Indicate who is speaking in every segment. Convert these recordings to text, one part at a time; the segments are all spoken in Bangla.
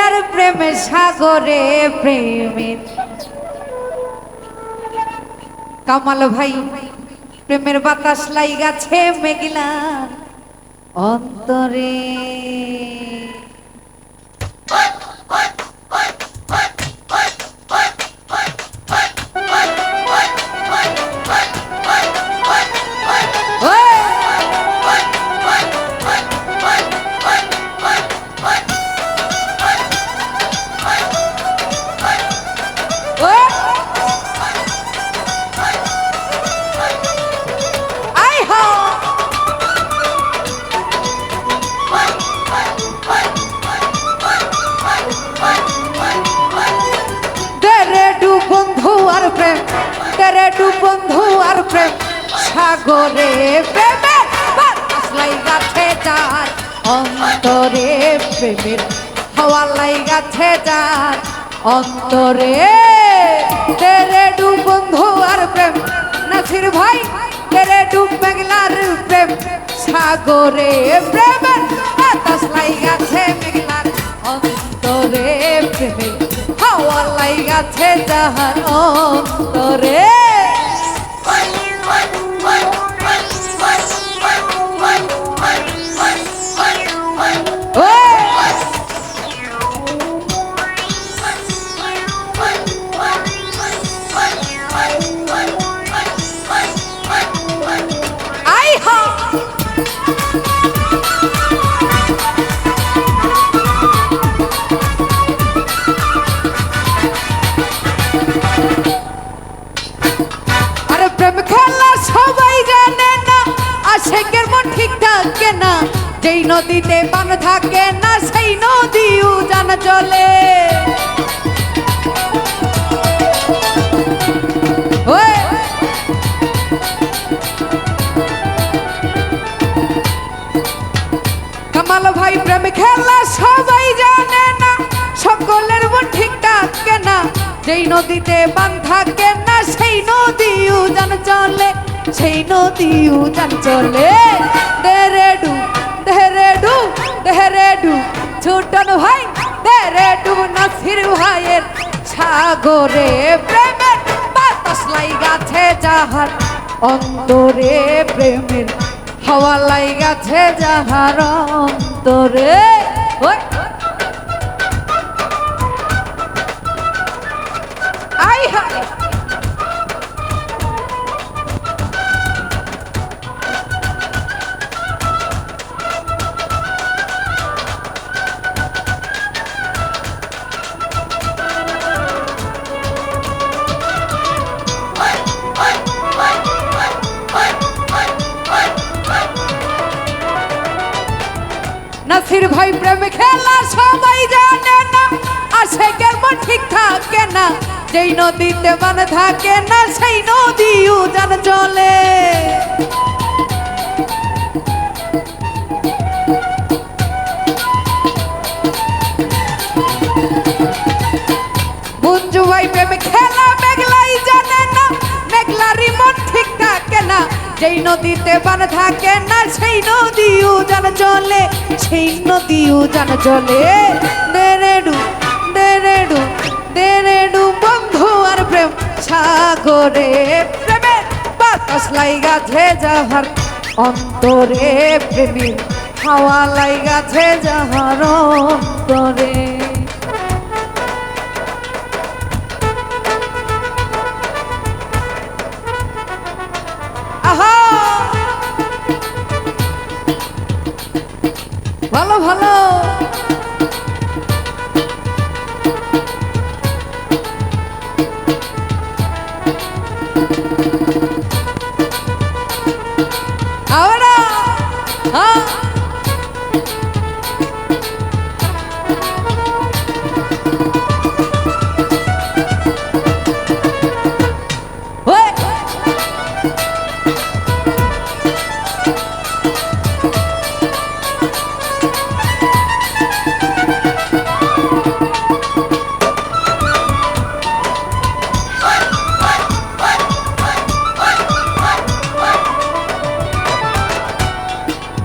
Speaker 1: মেঘলার প্রেমে সাগরে প্রেমে কামাল ভাই প্রেমের বাতাস লাই গাছে মেঘিলা অন্তরে! সাগরে প্রেমে বাতাসলাই গাছে যার, অন্তরে প্রেমের হাওয়া লাই গাছে যার, অন্তরে তেরে ডু বন্ধু আর প্রেম, নাসির ভাই, তেরে ডু মেঘলার প্রেম, সাগরে প্রেমের বাতাসলাই গাছে মেঘলার, অন্তরে প্রেমের হাওয়া লাই গাছে যাহার অন্তরে যেই নদীতে পান থাকে না, সেই নদীও জানা চলে! কামাল ভাই প্রেম খেলা সবাই জানে না, সকলের মন ঠিক থাকে না। যেই নদীতে বান থাকে না, সেই নদীও জান চলে, সেই নদীও জান চলে। দেরে ডু দেরে ডু দেরে ডু ছোটন ভাই দেরে ডু নাসির ভাইয়ের সাগরে প্রেমের বাতাস লাই গাছে যাহার অন্তরে প্রেমের হাওয়া লাই গাছে যাহার অন্তরে ওই! ভাই প্রেম খেলা সবাই জানে না। আসে কেমন ঠিক থাকে না। যেই নদীতে মান থাকে না, সেই নদীও জান চলে। মঞ্জু ভাই প্রেম খেলা যেই নদীতে বান থাকে না, সেই নদীও জান চলে সেই নদীও জান চলে দেরেডু দেরেডু দেরেডু বন্ধু আর প্রেম সাগরে। প্রেমে বাতাস লাই গাছে যাহার অন্তরে প্রেমী হাওয়া লাই গাছে যাহার অন্তরে। ভালো ভালো।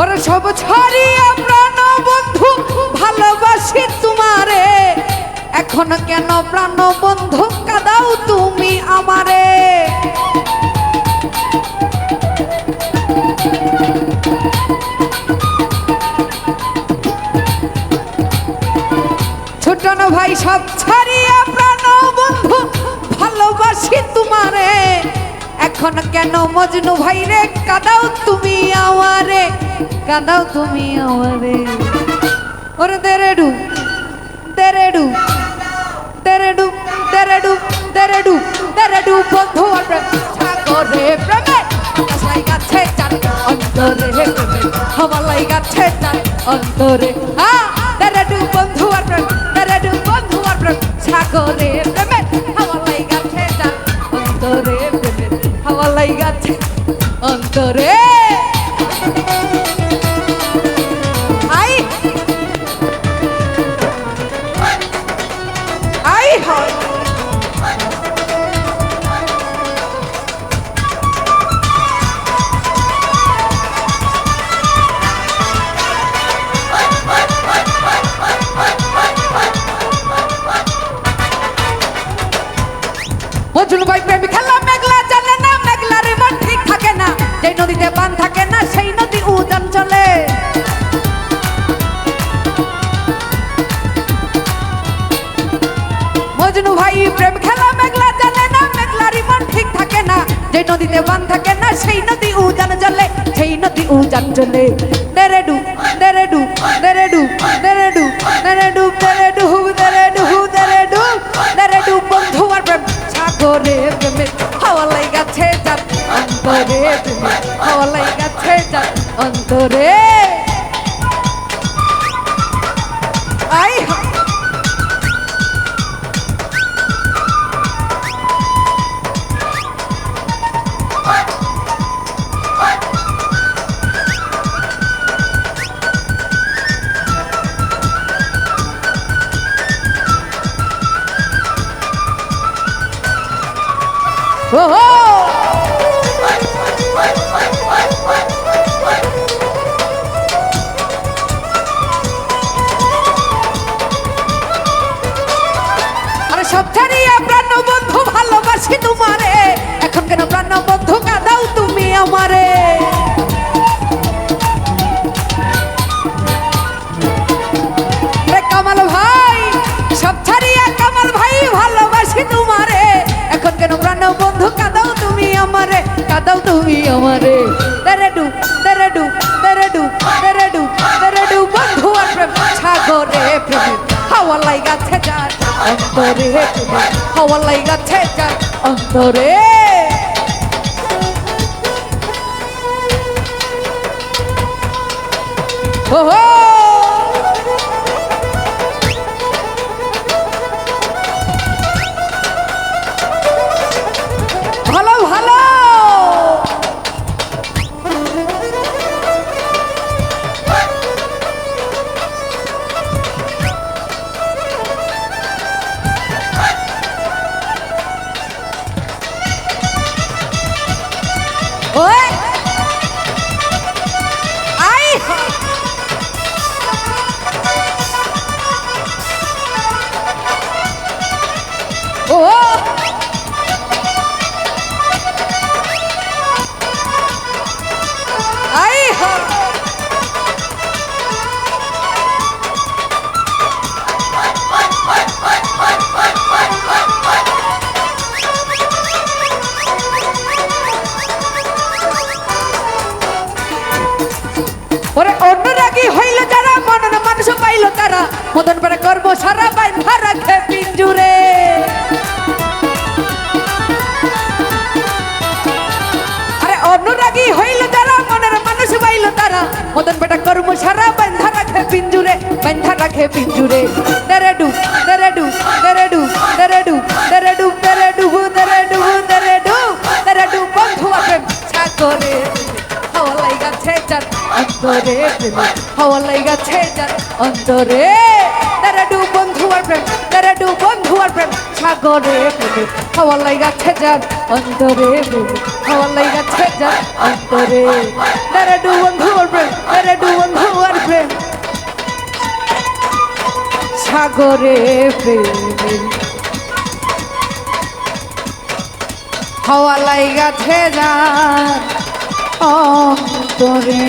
Speaker 1: ওরা সব ছড়িয়ে প্রাণ বন্ধু ভালোবাসি তোমারে। এখন কেন প্রাণ বন্ধু কাদাও তুমি আমারে? ছোটন ভাই সব ছাড়িয়ে প্রাণ বন্ধু ভালোবাসি তোমারে। এখন কেন মজনু ভাই রে? কাদাও তুমি আমারে, কাদাও তুমি আমারে। ওরে দেরেডু দেরেডু দেরেডু দেরেডু দেরেডু দেরেডু বন্ধু সাগরে প্রেমে। আকাশাই গাছে চার অন্তরে প্রেমে। হওয়ালাই গাছে চার অন্তরে। আ দেরেডু বন্ধু প্রেম দেরেডু বন্ধু আর প্রেম সাগরে অন্তরে। আই। আই হয় মজনু ভাই, প্রেম খেলা মেঘলা জানে না মেঘলারই মন ঠিক থাকে না। যে নদীতে বান থাকে না, সেই নদী উজান চলে সেই নদী উজান চলে দেরেডু দেরেডু দেরেডু দেরেডু দেরেডু দেরেডু দেরেডু দেরেডু দেরেডু বন্ধু আর প্রেম। সাগরে প্রেমে হাওয়া লাগাছে যার অন্তরে প্রেমে, হাওয়া লাগাছে যার অন্তরে। আর সাবধানে আপনার বন্ধু ভালোবাসি তোমার তুমি আমারে, কাদাও তুমি আমারে। তেরেডু তেরেডু তেরেডু তেরেডু তেরেডু বন্ধু আসবে সাগরে প্রেমের হাওয়া লাগাচ্ছে যার অন্তরে হাওয়া লাগাচ্ছে যার অন্তরে। Oh! ওরে অনুরাগী হইল যারা মনন মানুষ পাইল তারা। মদন পরে কর্ম সারা বাইন্ধা রাখে পিঞ্জুরে। আরে অনুরাগী হইল যারা, মনের মানুষ পাইল তারা। মদন বেটা কর্ম সারা বাইন্ধা রাখে পিঞ্জুরে বাইন্ধা রাখে পিঞ্জুরে। দেরেডু দেরেডু দেরেডু দেরেডু অন্তরে প্রেমে হাওয়া লাগাছে যার অন্তরে। দেরেডু বন্ধু আর প্রেম দেরেডু বন্ধু আর প্রেম, সাগরে প্রেমে হাওয়া লাগাছে যার অন্তরে প্রেমে হাওয়া লাগাছে যার অন্তরে। ডু বন্ধু আর প্রেম দেরেডু বন্ধু আর প্রেম। সাগরে প্রেমের হাওয়া লাইগা থেজা অন্তরে।